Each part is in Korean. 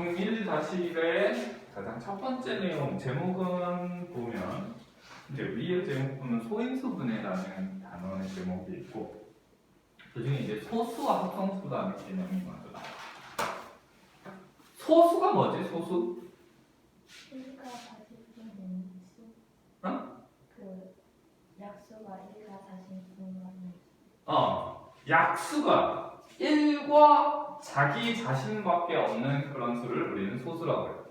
중 1-1의 가장 첫 번째 내용 제목은 보면 이제 위의 제목 보면 소인수 분해라는 단어의 제목이 있고 그 중에 이제 소수와 합성수라는 개념이 먼저 나와요. 소수가 뭐지? 소수? 일가 자신 있는 수. 어? 그 약수가 일가 자신 있는 어, 약수가 1과 자기 자신밖에 없는 그런 수를 우리는 소수라고 해요.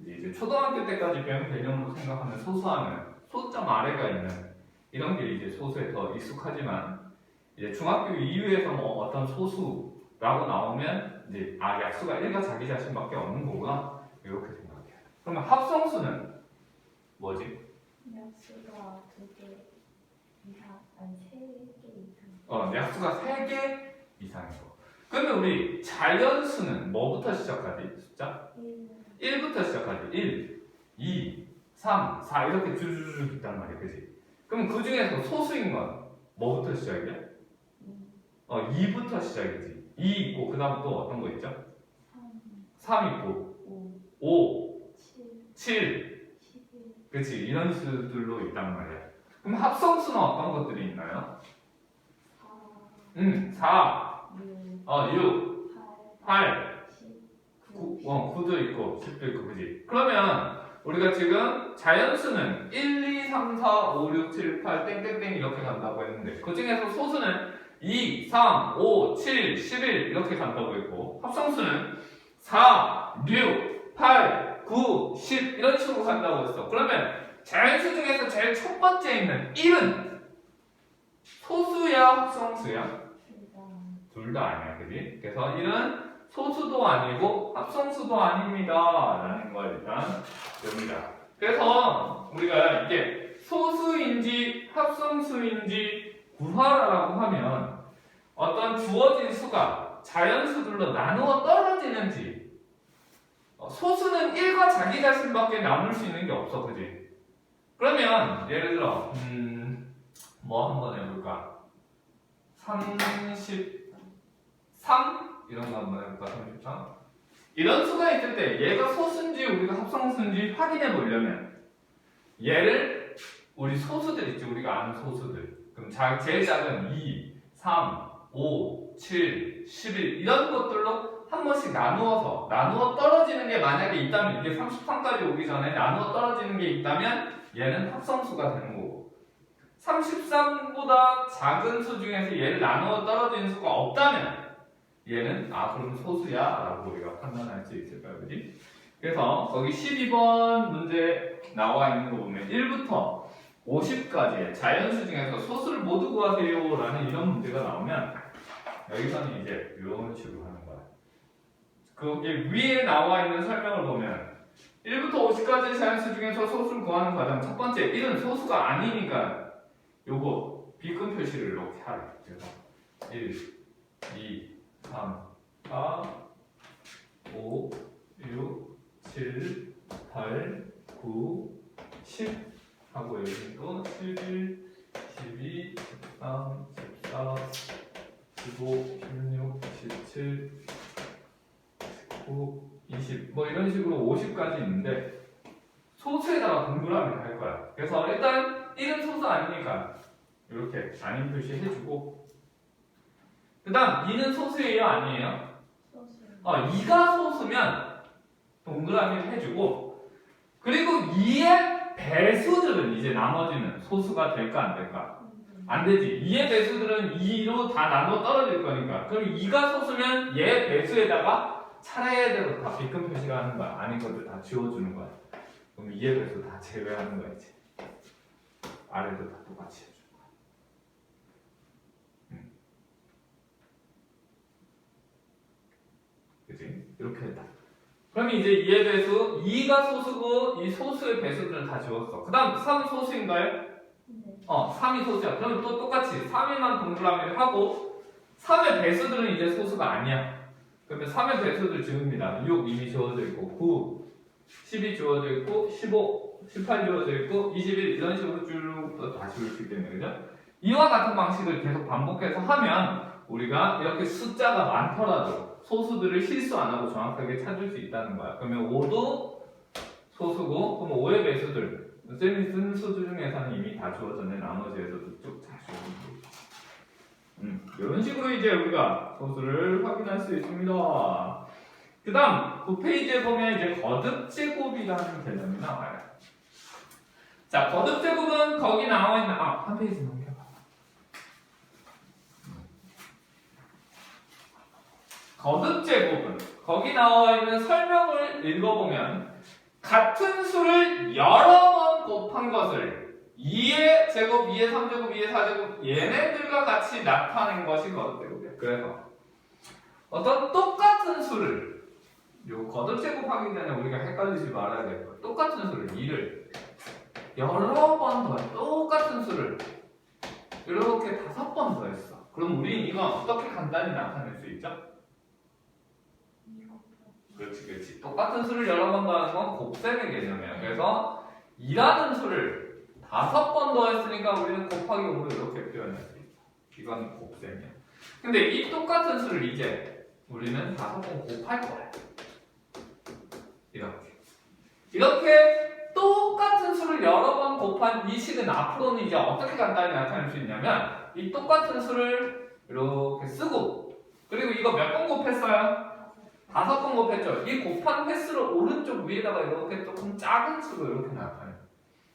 이제 초등학교 때까지 배운 개념으로 생각하면 소수하면 소점 아래가 있는 이런 게 이제 소수에 더 익숙하지만 이제 중학교 이후에서 뭐 어떤 소수라고 나오면 이제 아 약수가 1과 자기 자신밖에 없는 거구나 이렇게 생각해요. 그러면 합성수는 뭐지? 약수가 두개 이상 아니 세개 이상. 어, 약수가 3개 이상인 거. 그러면 우리 자연수는 뭐부터 시작하지? 숫자? 일 1부터 시작하지. 1, 2, 3, 4 이렇게 쭉쭉쭉 있단 말이야. 그지? 그럼 그 중에서 소수인 건 뭐부터 시작이야? 이, 어, 2부터 시작이지. 2 있고 그 다음 또 어떤 거 있죠? 삼, 3 있고 오, 5, 칠, 7 십일, 그치? 이런 수들로 있단 말이야. 그럼 합성수는 어떤 것들이 있나요? 사, 음, 4, 육, 어, 6, 팔, 8, 십, 9, 구, 어, 9도 있고 10도 있고 그지? 그러면 우리가 지금 자연수는 1, 2, 3, 4, 5, 6, 7, 8 땡땡땡 이렇게 간다고 했는데 그 중에서 소수는 2, 3, 5, 7, 11 이렇게 간다고 했고 합성수는 4, 6, 8, 9, 10 이런 식으로 간다고 했어 그러면 자연수 중에서 제일 첫 번째 있는 1은 소수야 합성수야? 둘 다. 아니야, 그지? 그래서 1은 소수도 아니고 합성수도 아닙니다. 라는 걸 일단 배웁니다. 그래서 우리가 이게 소수인지 합성수인지 구하라고 하면 어떤 주어진 수가 자연수들로 나누어 떨어지는지 어, 소수는 1과 자기 자신밖에 나눌 수 있는 게 없어, 그지? 그러면 예를 들어 음, 뭐 한번 해볼까? 30 3 이런 거 한번 해볼까 33 이런 수가 있을 때 얘가 소수인지 우리가 합성수인지 확인해 보려면 얘를 우리 소수들 있지 우리가 아는 소수들. 그럼 자, 제일 작은 2, 3, 5, 7, 11 이런 것들로 한 번씩 나누어서 나누어 떨어지는 게 만약에 있다면 이게 33까지 오기 전에 나누어 떨어지는 게 있다면 얘는 합성수가 되는 거고. 33보다 작은 수 중에서 얘를 나누어 떨어지는 수가 없다면 얘는 아 그럼 소수야? 라고 우리가 판단할 수 있을까요. 그지? 그래서 거기 12번 문제 나와 있는 거 보면 1부터 50까지의 자연수 중에서 소수를 모두 구하세요 라는 이런 문제가 나오면 여기서는 이제 이런 식으로 하는 거야. 거기 위에 나와 있는 설명을 보면 1부터 50까지의 자연수 중에서 소수를 구하는 과정 첫 번째 1은 소수가 아니니까 요거 비금 표시를 이렇게 하래 그래서 1, 2, 3, 4, 5, 6, 7, 8, 9, 10 하고 여기 또 11, 12, 13, 14, 15, 16, 17, 19, 20 뭐 이런 식으로 50까지 있는데 소수에다가 동그라미를 할 거야. 그래서 일단 1은 소수 아니니까 이렇게 아닌 표시 해주고 그 다음 2는 소수예요 아니에요? 어, 2가 소수면 동그라미를 해주고 그리고 2의 배수들은 이제 나머지는 소수가 될까 안 될까? 음, 안 되지. 2의 배수들은 2로 다 나눠 떨어질 거니까. 그럼 2가 소수면 얘 배수에다가 차례대로 다 비금 표시가 하는 거야. 아닌 것들 다 지워주는 거야. 그럼 2의 배수 다 제외하는 거야, 이제. 아래도 다 똑같이 해주는 거야. 음. 그지? 이렇게 했다. 그럼 이제 2의 배수, 2가 소수고 이 소수의 배수들은 다 지웠어. 그 다음 3 소수인가요? 네. 어, 3이 소수야. 그럼 또 똑같이 3위만 동그라미를 하고 3의 배수들은 이제 소수가 아니야. 그러면 3의 배수들 지웁니다. 6 이미 지워져 있고 9, 12 지워져 있고 15, 18 지워져 있고 21 이런 식으로 쭉 다 지울 수 있겠네. 그죠? 이와 같은 방식을 계속 반복해서 하면 우리가 이렇게 숫자가 많더라도 소수들을 실수 안 하고 정확하게 찾을 수 있다는 거야. 그러면 5도 소수고 그럼 5의 배수들 쌤이 쓴 수주 중에서는 이미 다 주어졌네 나머지에서도 쭉잘 주어졌네. 음, 이런 식으로 이제 우리가 소수를 확인할 수 있습니다. 그 다음 9페이지에 보면 이제 거듭 제곱이라는 개념이 나와요. 자, 거듭 제곱은 거기 나와 있는 아, 한 페이지 넘겨 거듭 제곱은 거기 나와 있는 설명을 읽어보면 같은 수를 여러 번 곱한 것을 2의 제곱, 2의 3제곱, 2의 4제곱 얘네들과 같이 나타낸 것이 거듭 제곱이에요. 그래서 어떤 똑같은 수를 요 거듭 제곱 하기 전에 우리가 헷갈리지 말아야 될 거. 똑같은 수를 2를 여러 번 더해. 똑같은 수를 이렇게 다섯 번 더했어. 그럼 우리는 이건 어떻게 간단히 나타낼 수 있죠? 그렇지, 그렇지. 똑같은 수를 여러 번 더하는 건 곱셈의 개념이에요. 그래서 2라는 수를 다섯 번 더했으니까 우리는 곱하기 5로 이렇게 표현할 수 있어. 이건 곱셈이야. 근데 이 똑같은 수를 이제 우리는 다섯 번 곱할 거야. 이렇게. 이렇게 똑같은 수를 여러 번 곱한 이 식은 앞으로는 이제 어떻게 간단히 나타낼 수 있냐면 이 똑같은 수를 이렇게 쓰고 그리고 이거 몇 번 곱했어요? 다섯 번 곱했죠. 이 곱한 횟수를 오른쪽 위에다가 이렇게 조금 작은 수로 이렇게 나타내요.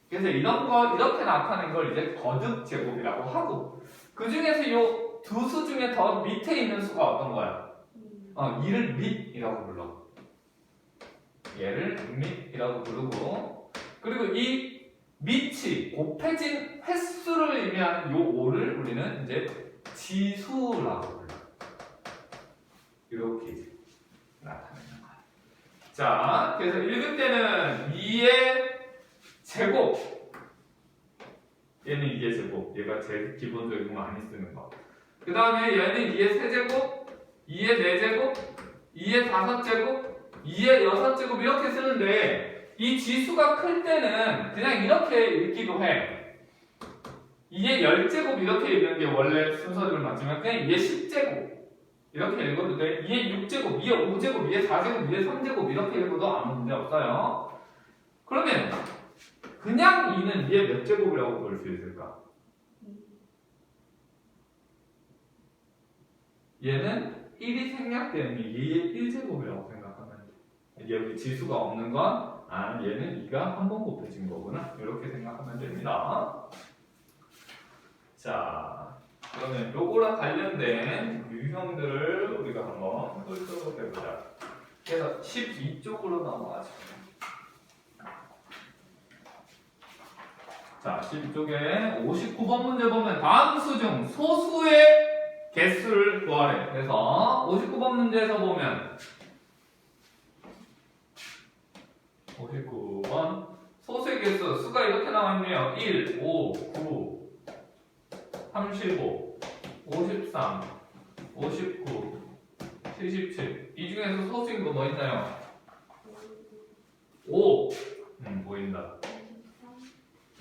그래서 이런 거 이렇게 나타낸 걸 이제 거듭 제곱이라고 하고 그 중에서 이 두 수 중에 더 밑에 있는 수가 어떤 거야? 어, 이를 밑이라고 불러. 얘를 밑이라고 부르고 그리고 이 밑이 곱해진 횟수를 의미하는 요 5를 우리는 이제 지수라고 불러. 이렇게 나타내는 거야. 자, 그래서 읽을 때는 2의 제곱 얘는 2의 제곱 얘가 제일 기본적이고 많이 쓰는 거. 그 다음에 얘는 2의 세제곱 2의 4제곱 2의 5제곱 2의 6제곱 이렇게 쓰는데 이 지수가 클 때는 그냥 이렇게 읽기도 해. 2의 10제곱 이렇게 읽는 게 원래 순서대로 맞지만 그냥 2의 10제곱 이렇게 읽어도 돼. 2의 6제곱, 2의 5제곱, 2의 4제곱, 2의 3제곱 이렇게 읽어도 아무 문제 없어요. 그러면 그냥 2는 2의 몇 제곱이라고 볼 수 있을까? 얘는 1이 생략되는 게 2의 1제곱이라고 생각하면 돼. 여기 지수가 없는 건, 아, 얘는 2가 한 번 곱해진 거구나. 이렇게 생각하면 됩니다. 자, 그러면 요거랑 관련된 유형들을 우리가 한번 훑어보해보자 그래서 12쪽으로 넘어가죠. 자, 12쪽에 59번 문제 보면 다음 수 중 소수의 개수를 구하래. 그래서 59번 문제에서 보면 59번 소수의 개수 수가 이렇게 나와 있네요. 1, 5, 9, 35, 53, 59, 77. 이 중에서 소수인 거 뭐 있나요? 5. 음, 보인다.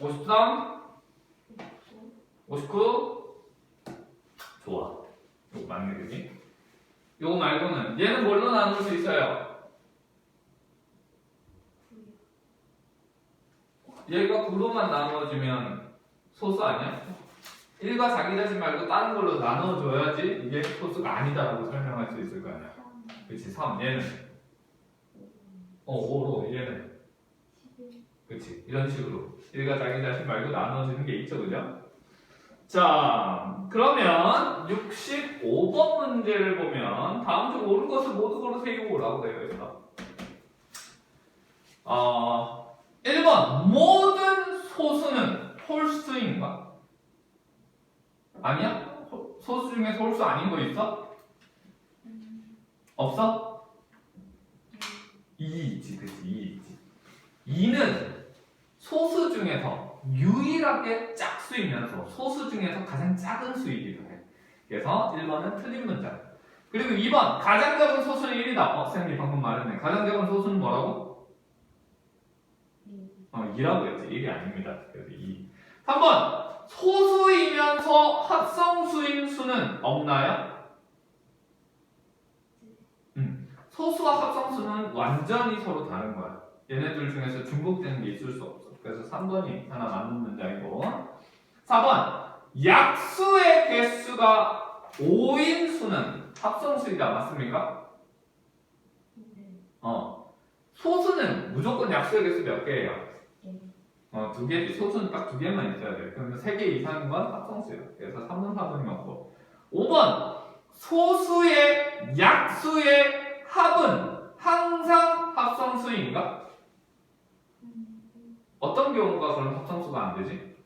53, 59. 좋아. 이거 맞네, 그지? 요거 말고는 얘는 뭘로 나눌 수 있어요? 얘가 9로만 나누어지면 소수 아니야? 1과 자기 자신 말고 다른 걸로 나눠줘야지 이게 소수가 아니다라고 설명할 수 있을 거 아니야. 그치, 3. 얘는. 어, 5로 얘는. 그치, 이런 식으로. 1과 자기 자신 말고 나눠지는 게 있죠, 그죠? 자, 그러면 65번 문제를 보면 다음 중 옳은 것을 모두 고르세요라고 되어 있어. 어, 1번 모든 소수는 홀수인가? 아니야? 호- 소수 중에서 홀수 아닌 거 있어? 없어? 2 있지, 그치, 2 있지. 2는 소수 중에서 유일하게 짝수이면서 소수 중에서 가장 작은 수이기도 해. 그래서 1번은 틀린 문장. 그리고 2번 가장 작은 소수는 1이다. 어, 쌤이 방금 말했네. 가장 작은 소수는 뭐라고? 어, 2라고 했지. 1이 아닙니다. 그래서 2. 3번 소수이면서 합성수인 수는 없나요? 소수와 합성수는 완전히 서로 다른 거야. 얘네들 중에서 중복되는 게 있을 수 없어. 그래서 3번이 하나 맞는 문장이고 4번 약수의 개수가 5인 수는 합성수이다. 맞습니까? 네. 어. 소수는 무조건 약수의 개수 몇 개예요? 네. 어, 두 개, 소수는 딱 두 개만 있어야 돼. 그러면 세 개 이상인 건 합성수예요. 그래서 3번, 4번이 맞고. 5번, 소수의 약수의 합은 항상 합성수인가? 음, 어떤 경우가 그런 합성수가 안 되지?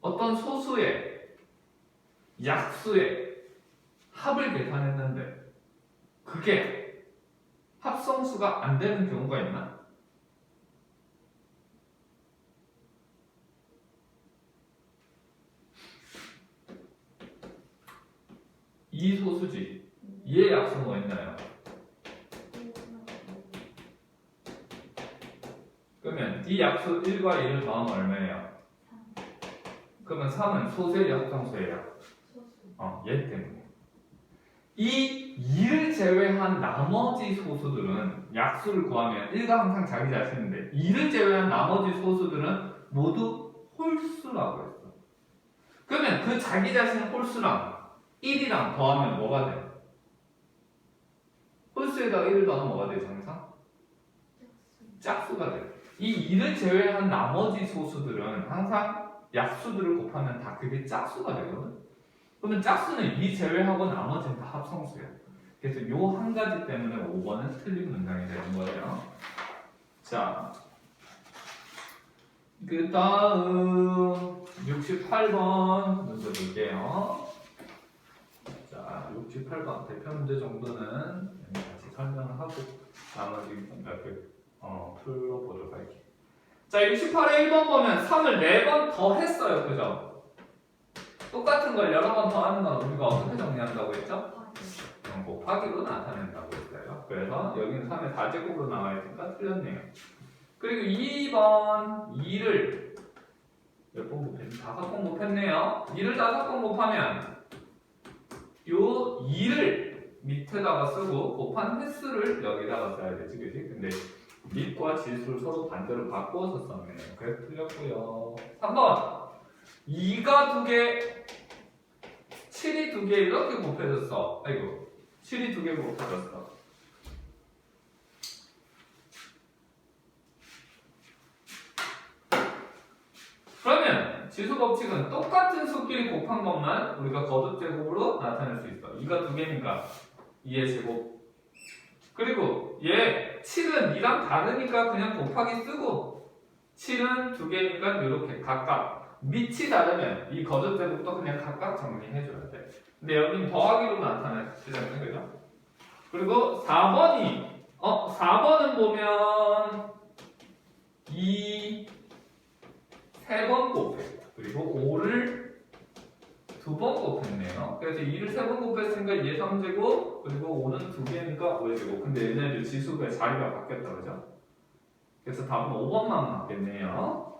어떤 소수의 약수의 합을 계산했는데 그게 합성수가 안 되는 경우가 있나? 이 소수지. 얘 약수 뭐 있나요? 그러면 이 약수 1과 1을 더하면 얼마예요? 그러면 3은 소수의 합성수예요. 어, 얘 때문에. 이 2를 제외한 나머지 소수들은 약수를 구하면 1가 항상 자기 자신인데 2를 제외한 나머지 소수들은 모두 홀수라고 했어. 그러면 그 자기 자신 홀수랑 1이랑 더하면 뭐가 돼? 홀수에다가 1을 더하면 뭐가 되죠 항상? 짝수가 돼. 이 2를 제외한 나머지 소수들은 항상 약수들을 곱하면 다 그게 짝수가 되거든. 그러면 짝수는 2 제외하고 나머지는 다 합성수야. 그래서 요한 가지 때문에 5번은 틀린 문장이 되는 거예요. 자, 그 다음 68번 문제 볼게요. 자, 68번 대표 문제 정도는 같이 설명을 하고 나머지 몇개 어, 풀어보도록 할게요. 자, 68에 1번 보면 3을 4번 더 했어요. 그죠? 똑같은 걸 여러 번 더 하는 건 우리가 어떻게 정리한다고 했죠? 음, 곱하기로 나타낸다고 했어요. 그래서 여기는 3의 4제곱으로 나와 있으니까 틀렸네요. 그리고 2번 2를 몇 번 곱했니? 다섯 번 곱했네요. 2를 다섯 번 곱하면 요 2를 밑에다가 쓰고 곱한 횟수를 여기다가 써야 되지, 그지? 근데 밑과 지수를 서로 반대로 바꾸어서 썼네요. 그래서 틀렸고요. 3번 2가 두 개, 7이 두개 이렇게 곱해졌어. 아이고, 7이 두개 곱해졌어. 그러면 지수 법칙은 똑같은 수끼리 곱한 것만 우리가 거듭 제곱으로 나타낼 수 있어. 2가 두 개니까 2의 제곱. 그리고 얘 7은 2랑 다르니까 그냥 곱하기 쓰고 7은 두 개니까 이렇게 각각 밑이 다르면 이 거듭 제곱도 그냥 각각 정리해줘야 돼. 근데 여기는 더하기로 나타냈잖아요, 그죠? 그리고 4번이 어 4번은 보면 2세번 곱해. 그리고 5를 두 번 곱했네요. 그래서 2를 세 번 곱했으니까 2의 3제곱, 그리고 5는 두 개니까 5의 제곱. 근데 얘네들 지수가 자리가 바뀌었다, 그죠? 그래서 답은 5번만 맞겠네요.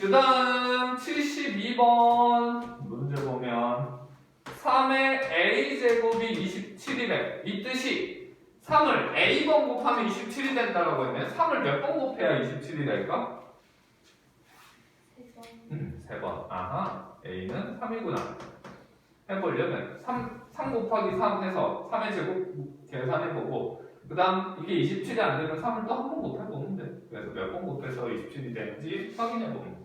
그 다음 72번 문제 보면 3의 a제곱이 27이래. 이 뜻이 3을 a번 곱하면 27이 된다라고 했네. 3을 몇 번 곱해야 27이 될까? 세번 음, 3번. 아하. A는 3이구나. 해보려면 3, 3 곱하기 3 해서 3의 제곱 계산해보고 그 다음 이게 27이 안 되면 3을 또 한 번 곱해보면 돼. 그래서 몇 번 곱해서 27이 되는지 확인해보면 돼.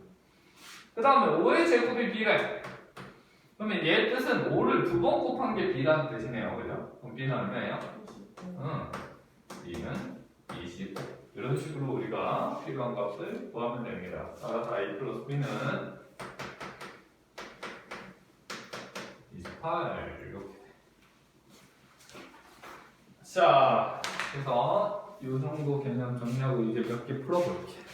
그 다음에 5의 제곱이 B래. 그러면 얘 뜻은 5를 두 번 곱한 게 B라는 뜻이네요. 그죠? 그럼 B는 얼마예요? 25 응. B는 25. 이런 식으로 우리가 필요한 값을 구하면 됩니다. 따라서 I 플러스 B는 28 이렇게. 자, 그래서 이 정도 개념 정리하고 이제 몇 개 풀어볼게.